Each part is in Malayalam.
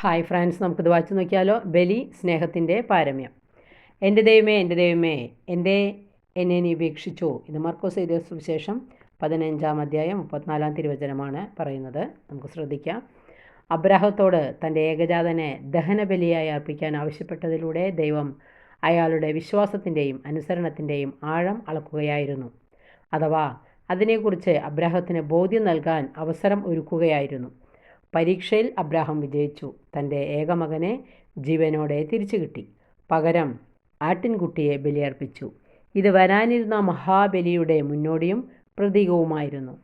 ഹായ് ഫ്രണ്ട്സ് നമുക്കിത് വായിച്ചു നോക്കിയാലോ? ബലി സ്നേഹത്തിന്റെ പാരമ്യം. എന്റെ ദൈവമേ എന്റെ ദൈവമേ എന്റെ എന്നെ നീ ഉപേക്ഷിച്ചോ ഇത് മർക്കോസ് എഴുതിയ സുവിശേഷം പതിനഞ്ചാം അധ്യായം മുപ്പത്തിനാലാം തിരുവചനമാണ് പറയുന്നത്. നമുക്ക് ശ്രദ്ധിക്കാം. അബ്രാഹത്തോട് തന്റെ ഏകജാതനെ ദഹനബലിയായി അർപ്പിക്കാൻ ആവശ്യപ്പെട്ടതിലൂടെ ദൈവം അയാളുടെ വിശ്വാസത്തിന്റെയും അനുസരണത്തിന്റെയും ആഴം അളക്കുകയായിരുന്നു. അഥവാ അതിനെക്കുറിച്ച് അബ്രാഹത്തിന് ബോധ്യം നൽകാൻ അവസരം ഒരുക്കുകയായിരുന്നു. പരീക്ഷയിൽ അബ്രാഹം വിജയിച്ചു. തന്റെ ഏകമകനെ ജീവനോടെ തിരിച്ചു കിട്ടി പകരം ആട്ടിൻകുട്ടിയെ ബലിയർപ്പിച്ചു. ഇത് വരാനിരുന്ന മഹാബലിയുടെ മുന്നോടിയും പ്രതീകവുമായിരുന്നു.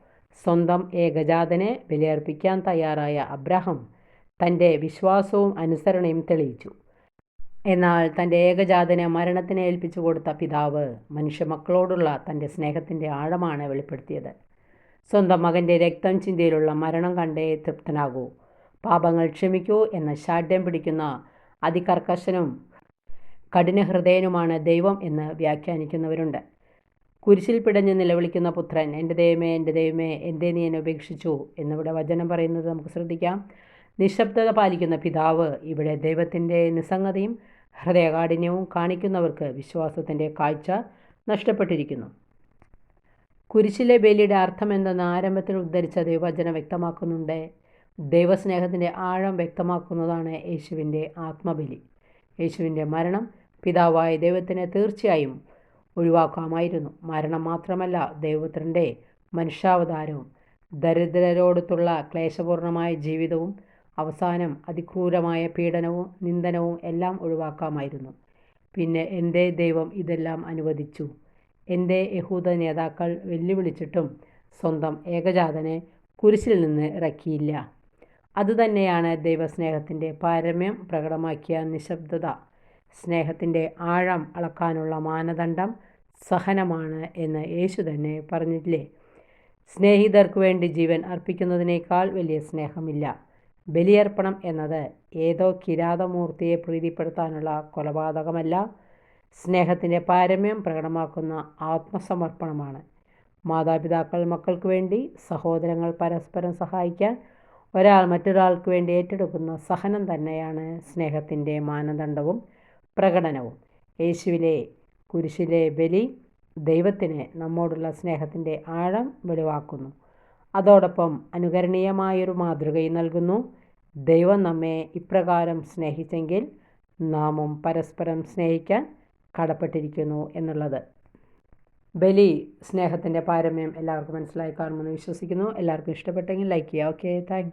സ്വന്തം ഏകജാതനെ ബലിയർപ്പിക്കാൻ തയ്യാറായ അബ്രാഹം തന്റെ വിശ്വാസവും അനുസരണയും തെളിയിച്ചു. എന്നാൽ തന്റെ ഏകജാതനെ മരണത്തിന് ഏൽപ്പിച്ചു കൊടുത്ത പിതാവ് മനുഷ്യമക്കളോടുള്ള തന്റെ സ്നേഹത്തിന്റെ ആഴമാണ് വെളിപ്പെടുത്തിയത്. സ്വന്തം മകന്റെ രക്തം ചിന്തയിലുള്ള മരണം കണ്ടേ തൃപ്തനാകൂ. പാപങ്ങൾ ക്ഷമിക്കൂ എന്ന ശാഠ്യം പിടിക്കുന്ന അതികർക്കശനും കഠിന ഹൃദയനുമാണ് ദൈവം എന്ന് വ്യാഖ്യാനിക്കുന്നവരുണ്ട്. കുരിശിൽ പിടഞ്ഞ് നിലവിളിക്കുന്ന പുത്രൻ എന്റെ ദൈവമേ എന്റെ ദൈവമേ എന്തേ നീ എന്നെ ഉപേക്ഷിച്ചു എന്നിവിടെ വചനം പറയുന്നത് നമുക്ക് ശ്രദ്ധിക്കാം. നിശബ്ദത പാലിക്കുന്ന പിതാവ് ഇവിടെ ദൈവത്തിന്റെ നിസ്സംഗതയും ഹൃദയകാഠിന്യവും കാണിക്കുന്നവർക്ക് വിശ്വാസത്തിന്റെ കാഴ്ച നഷ്ടപ്പെട്ടിരിക്കുന്നു. കുരിശിലെ ബലിയുടെ അർത്ഥം എന്തെന്ന് ആരംഭത്തിൽ ഉദ്ധരിച്ച ദൈവവചനം വ്യക്തമാക്കുന്നുണ്ട്. ദൈവസ്നേഹത്തിന്റെ ആഴം വ്യക്തമാക്കുന്നതാണ് യേശുവിന്റെ ആത്മബലി. യേശുവിന്റെ മരണം പിതാവായ ദൈവത്തിന് തീർച്ചയായും ഒഴിവാക്കാമായിരുന്നു. മരണം മാത്രമല്ല ദൈവത്തിന്റെ മനുഷ്യാവതാരവും ദരിദ്രരോടത്തുള്ള ക്ലേശപൂർണമായ ജീവിതവും അവസാനം അതിക്രൂരമായ പീഡനവും നിന്ദനവും എല്ലാം ഒഴിവാക്കാമായിരുന്നു. പിന്നെ എന്റെ ദൈവം ഇതെല്ലാം അനുവദിച്ചു? എന്റെ യഹൂദ നേതാക്കൾ വെല്ലുവിളിച്ചിട്ടും സ്വന്തം ഏകജാതനെ കുരിശിൽ നിന്ന് ഇറക്കിയില്ല. അതുതന്നെയാണ് ദൈവസ്നേഹത്തിന്റെ പാരമ്യം പ്രകടമാക്കിയ നിശബ്ദത. സ്നേഹത്തിന്റെ ആഴം അളക്കാനുള്ള മാനദണ്ഡം സഹനമാണ് എന്ന് യേശു തന്നെ പറഞ്ഞില്ലേ? സ്നേഹിതർക്ക് വേണ്ടി ജീവൻ അർപ്പിക്കുന്നതിനേക്കാൾ വലിയ സ്നേഹമില്ല. ബലിയർപ്പണം എന്നത് ഏതോ കിരാതമൂർത്തിയെ പ്രീതിപ്പെടുത്താനുള്ള കൊലപാതകമല്ല സ്നേഹത്തിന്റെ പാരമ്യം പ്രകടമാക്കുന്ന ആത്മസമർപ്പണമാണ്. മാതാപിതാക്കൾ മക്കൾക്ക് വേണ്ടി സഹോദരങ്ങൾ പരസ്പരം സഹായിക്കാൻ ഒരാൾ മറ്റൊരാൾക്ക് വേണ്ടി ഏറ്റെടുക്കുന്ന സഹനം തന്നെയാണ് സ്നേഹത്തിന്റെ മാനദണ്ഡവും പ്രകടനവും. യേശുവിലെ കുരിശിലെ ബലി ദൈവത്തിന് നമ്മോടുള്ള സ്നേഹത്തിന്റെ ആഴം വെളിവാക്കുന്നു. അതോടൊപ്പം അനുകരണീയമായൊരു മാതൃകയും നൽകുന്നു. ദൈവം നമ്മെ ഇപ്രകാരം സ്നേഹിച്ചെങ്കിൽ നാമും പരസ്പരം സ്നേഹിക്കാൻ കടപ്പെട്ടിരിക്കുന്നു എന്നുള്ളത്. ബലി സ്നേഹത്തിന്റെ പാരമ്യം എല്ലാവർക്കും മനസ്സിലായി കാണുമെന്ന് വിശ്വസിക്കുന്നു. എല്ലാവർക്കും ഇഷ്ടപ്പെട്ടെങ്കിൽ ലൈക്ക് ചെയ്യുക. Okay thank